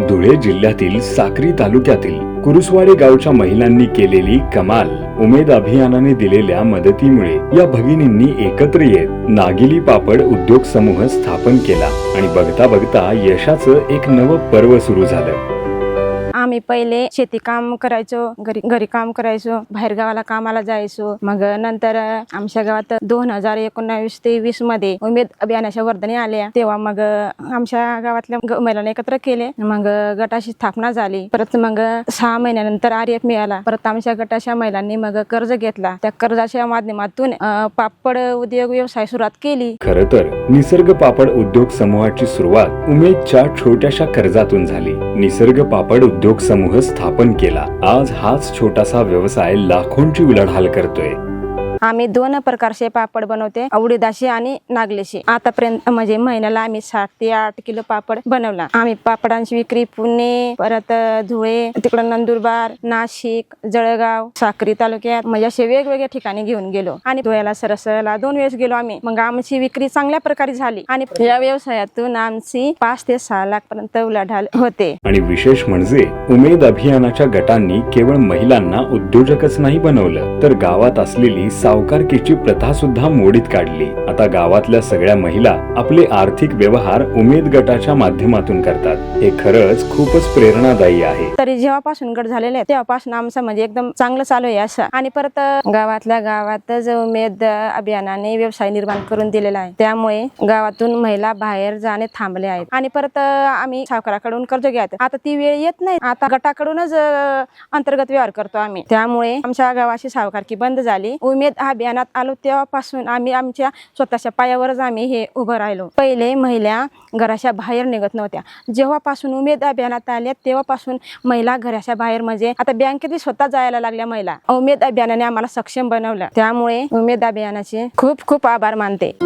धुळे जिल्ह्यातील साक्री तालुक्यातील कुरुसवाडे गावच्या महिलांनी केलेली कमाल उमेद अभियानाने दिलेल्या मदतीमुळे या भगिनींनी एकत्र येत नागिली पापड उद्योग समूह स्थापन केला. आणि बघता बघता यशाचं एक नवं पर्व सुरू झालं. आम्ही पहिले शेती काम करायचो घरी घरी काम करायचो बाहेर गावाला कामाला जायचो. मग नंतर आमच्या गावात दोन हजार एकोणावीस ते वीसमध्ये उमेद अभियानाच्या वर्धने आल्या. तेव्हा मग आमच्या गावातल्या महिलांना एकत्र केले. मग गटाची स्थापना झाली. परत मग सहा महिन्यानंतर आर एफ मिळाला. परत आमच्या गटाच्या महिलांनी मग कर्ज घेतला. त्या कर्जाच्या माध्यमातून पापड उद्योग व्यवसाय सुरुवात केली. खर तर निसर्ग पापड उद्योग समूहाची सुरुवात उमेदच्या छोट्याशा कर्जातून झाली. निसर्ग पापड उद्योग समूह स्थापन केला. आज हाच छोटासा व्यवसाय लाखोंची उलाढाल करतोय. आम्ही दोन प्रकारचे पापड बनवते उडीदाशी आणि नागलेशी. आतापर्यंत म्हणजे महिन्याला आम्ही सात ते आठ किलो पापड बनवला. आम्ही पापडांची विक्री पुणे परत धुळे तिकडं नंदुरबार नाशिक जळगाव साक्री तालुक्यात म्हणजे असे वेगवेगळ्या ठिकाणी घेऊन गेलो. आणि धुळ्याला सरसला दोन वेळेस गेलो आम्ही. मग आमची विक्री चांगल्या प्रकारे झाली. आणि या व्यवसायातून आमची पाच ते सहा लाख पर्यंत उलाढाल होते. आणि विशेष म्हणजे उमेद अभियानाच्या गटांनी केवळ महिलांना उद्योजकच नाही बनवलं तर गावात असलेली सावकारकीची प्रथा सुद्धा मोडीत काढली. आता गावातल्या सगळ्या महिला आपले आर्थिक व्यवहार उमेद गटाच्या माध्यमातून करतात. हे खरंच खूपच प्रेरणादायी आहे. तरी जेव्हापासून गट झालेले तेव्हापासून आमचं म्हणजे एकदम चांगलं चालू आहे असं. आणि परत गावातल्या गावातच उमेद अभियानाने व्यवसाय निर्माण करून दिलेला आहे त्यामुळे गावातून महिला बाहेर जाणे थांबले आहेत. आणि परत आम्ही सावकाराकडून कर्ज घ्यायत आता ती वेळ येत नाही. आता गटाकडूनच अंतर्गत व्यवहार करतो आम्ही. त्यामुळे आमच्या गावाची सावकारकी बंद झाली. उमेद अभियानात आलो तेव्हापासून आम्ही आमच्या स्वतःच्या पायावरच आम्ही हे उभं राहिलो. पहिले महिला घराच्या बाहेर निघत नव्हत्या. जेव्हापासून उमेद अभियानात आल्या तेव्हापासून महिला घराच्या बाहेर म्हणजे आता बँकेत स्वतः जायला लागल्या महिला. उमेद अभियानाने आम्हाला सक्षम बनवलं. त्यामुळे उमेद अभियानाचे खूप खूप आभार मानते.